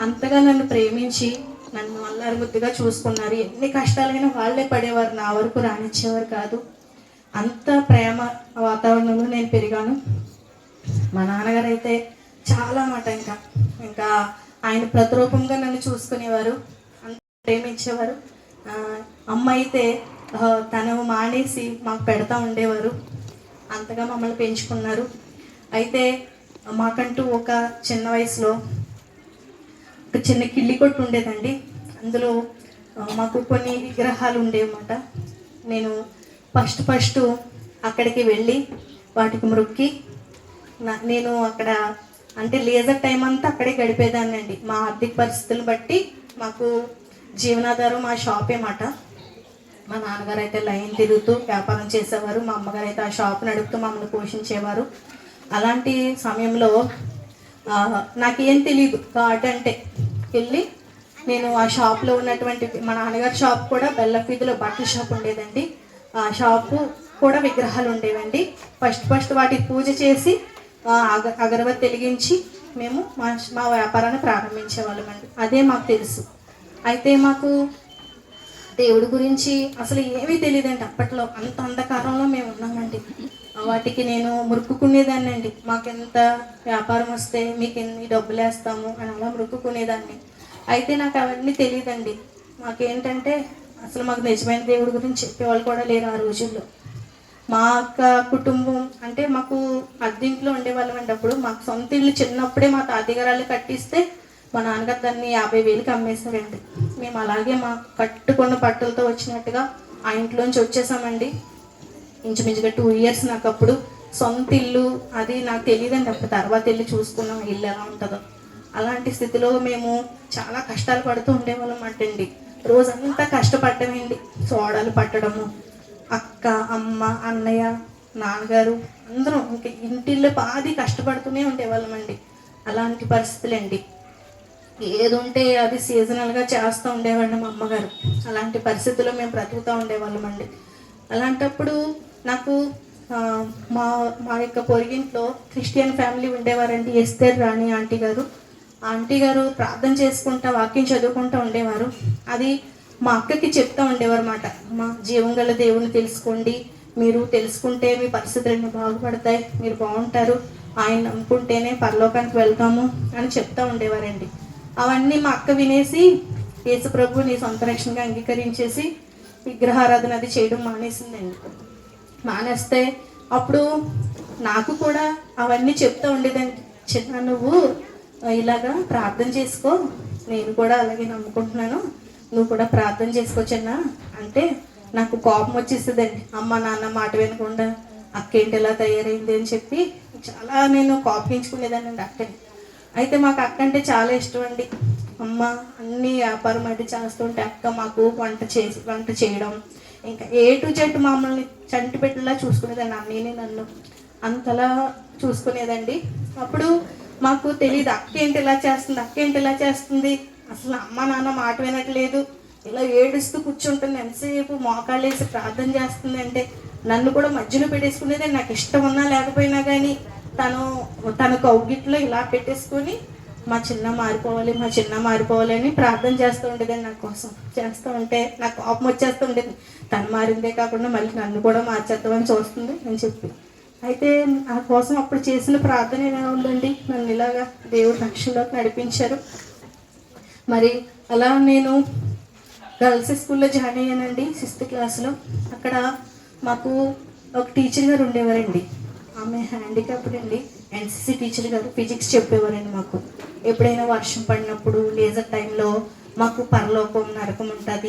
అంతగా నన్ను ప్రేమించి నన్ను అల్లారి ముద్దుగా చూసుకున్నారు. ఎన్ని కష్టాలైనా వాళ్ళే పడేవారు. నా వరకు రానిచ్చేవారు కాదు. అంత ప్రేమ వాతావరణంలో నేను పెరిగాను. మా నాన్నగారు అయితే చాలా మాట ఇంకా. ఇంకా ఆయన ప్రతిరూపంగా నన్ను చూసుకునేవారు. అంత ప్రేమించేవారు. అమ్మ అయితే తను మానేసి మాకు పెడతా ఉండేవారు. అంతగా మమ్మల్ని పెంచుకున్నారు. అయితే మాకంటూ ఒక చిన్న వయసులో ఒక చిన్న కిళ్ళి కొట్టు ఉండేదండి. అందులో మాకు కొన్ని విగ్రహాలు ఉండేవన్నమాట. నేను ఫస్ట్ ఫస్ట్ అక్కడికి వెళ్ళి వాటికి మొక్కి నా- నేను అక్కడ అంటే లేజర్ టైం అంతా అక్కడే గడిపేదాన్ని అండి. మా ఆర్థిక పరిస్థితులను బట్టి మాకు జీవనాధారం మా షాపే మాట మా నాన్నగారు అయితే లైన్ తిరుగుతూ వ్యాపారం చేసేవారు. మా అమ్మగారు అయితే ఆ షాప్ నడుపుతూ మమ్మల్ని పోషించేవారు. అలాంటి సమయంలో నాకేం తెలియదు గాడ్ అంటే వెళ్ళి నేను ఆ షాప్లో ఉన్నటువంటి మా నాన్నగారి షాప్ కూడా బెల్లఫీదిలో బట్టల షాప్ ఉండేదండి. ఆ షాపు కూడా విగ్రహాలు ఉండేవండి. ఫస్ట్ ఫస్ట్ వాటికి పూజ చేసి ఆ, అగ అగరబత్తి వెలిగించి మేము మా మా వ్యాపారాన్ని ప్రారంభించే వాళ్ళమండి అదే మాకు తెలుసు. అయితే మాకు దేవుడి గురించి అసలు ఏమీ తెలియదండి. అప్పట్లో అంత అంధకారంలో మేము ఉన్నామండి. వాటికి నేను మురుక్కుకునేదాన్ని అండి మాకెంత వ్యాపారం వస్తే మీకు ఎన్ని డబ్బులు వేస్తాము అని అలా మురుక్కుకునేదాన్ని. అయితే నాకు అవన్నీ తెలియదండి మాకేంటంటే అసలు మాకు నిజమైన దేవుడి గురించి చెప్పేవాళ్ళు కూడా లేరు ఆ రోజుల్లో. మా అక్క కుటుంబం అంటే మాకు అద్దెంట్లో ఉండేవాళ్ళం అండి అప్పుడు. మాకు సొంత ఇల్లు చిన్నప్పుడే మా తాతగారాలు కట్టిస్తే మా నాన్నగారు దాన్ని యాభై వేలకి అమ్మేశారండి. మేము అలాగే మా కట్టుకున్న బట్టలతో వచ్చినట్టుగా ఆ ఇంట్లోంచి వచ్చేసామండి. ఇంచుమించుగా టూ ఇయర్స్ నాకు అప్పుడు సొంత ఇల్లు అది నాకు తెలియదండి అప్పుడు. తర్వాత వెళ్ళి చూసుకున్నాం ఇల్లు ఎలా ఉంటుందో. అలాంటి స్థితిలో మేము చాలా కష్టాలు పడుతూ ఉండేవాళ్ళం అంటండి. రోజంతా కష్టపడ్డమేంటి సోడాలు పట్టడము అక్క అమ్మ అన్నయ్య నాన్నగారు అందరం ఇంక ఇంటిల్లో బాది కష్టపడుతూనే ఉండేవాళ్ళమండి. అలాంటి పరిస్థితులండి. ఏది ఉంటే అది సీజనల్గా చేస్తూ ఉండేవాళ్ళం అమ్మగారు. అలాంటి పరిస్థితుల్లో మేము బ్రతుకుతూ ఉండేవాళ్ళమండి. అలాంటప్పుడు నాకు మా మా యొక్క పొరిగింట్లో Christian family ఉండేవారండి Esther Rani aunty garu. Aunty garu ప్రార్థన చేసుకుంటా వాక్యం చదువుకుంటూ ఉండేవారు. అది మా అక్కకి చెప్తా ఉండేవారు అన్నమాట మా జీవం గల దేవుని తెలుసుకోండి. మీరు తెలుసుకుంటే మీ పరిస్థితులన్నీ బాగుపడతాయి. మీరు బాగుంటారు. ఆయన నమ్ముకుంటేనే పరలోకానికి వెళ్తాము అని చెప్తా ఉండేవారండి. అవన్నీ మా అక్క వినేసి యేసు ప్రభు నీ సొంత రక్షణగా అంగీకరించేసి విగ్రహారాధన అది చేయడం మానేసిందండి. మానేస్తే అప్పుడు నాకు కూడా అవన్నీ చెప్తూ ఉండేదండి చిన్న నువ్వు ఇలాగా ప్రార్థన చేసుకో. నేను కూడా అలాగే నమ్ముకుంటున్నాను. నువ్వు కూడా ప్రార్థన చేసుకో చిన్న. అంటే నాకు కోపం వచ్చేస్తుందండి అమ్మ నాన్న మాట వినకుండా అక్క ఏంటి ఎలా తయారైంది అని చెప్పి చాలా నేను కోపించుకునేదానండి అక్కని అయితే మాకు అక్క అంటే చాలా ఇష్టం అండి. అమ్మ అన్ని వ్యాపారం అది చేస్తుంటే అక్క మాకు వంట చేసి వంట చేయడం ఇంకా ఏ టు జెడ్ మమ్మల్ని చంటి పెట్టేలా చూసుకునేదండి అన్నీని నన్ను అంతలా చూసుకునేదండి. అప్పుడు మాకు తెలియదు అక్క ఏంటి ఇలా చేస్తుంది అక్క ఏంటి ఇలా చేస్తుంది? అసలు అమ్మ నాన్న మాట వినట్లేదు. ఇలా ఏడుస్తూ కూర్చుంటుంది ఎంతసేపు మోకాళ్ళు వేసి ప్రార్థన చేస్తుంది అంటే నన్ను కూడా మధ్యలో పెట్టేసుకునేది నాకు ఇష్టం ఉన్నా లేకపోయినా కానీ తను తన కౌగిట్లో ఇలా పెట్టేసుకొని మా చిన్న మారిపోవాలి మా చిన్న మారిపోవాలి అని ప్రార్థన చేస్తూ ఉండేదండి నా కోసం. చేస్తూ ఉంటే నాకు కోపం వచ్చేస్తూ ఉండేది. తను మారిందే కాకుండా మళ్ళీ నన్ను కూడా మార్చేద్దామని చూస్తుంది అని చెప్పి. అయితే నా కోసం అప్పుడు చేసిన ప్రార్థన ఎలా ఉందండి? నన్ను ఇలాగా దేవుడు రక్షణలోకి నడిపించారు. మరి అలా నేను గర్ల్స్ స్కూల్లో జాయిన్ అయ్యానండి సిక్స్త్ క్లాస్లో. అక్కడ మాకు ఒక టీచర్ గారు ఉండేవారండి. ఆమె హ్యాండిక్యాప్డ్ అండి. ఎన్సీసీ టీచర్ గారు ఫిజిక్స్ చెప్పేవారండి మాకు. ఎప్పుడైనా వర్షం పడినప్పుడు లేజర్ టైంలో మాకు పరలోకం నరకం ఉంటుంది.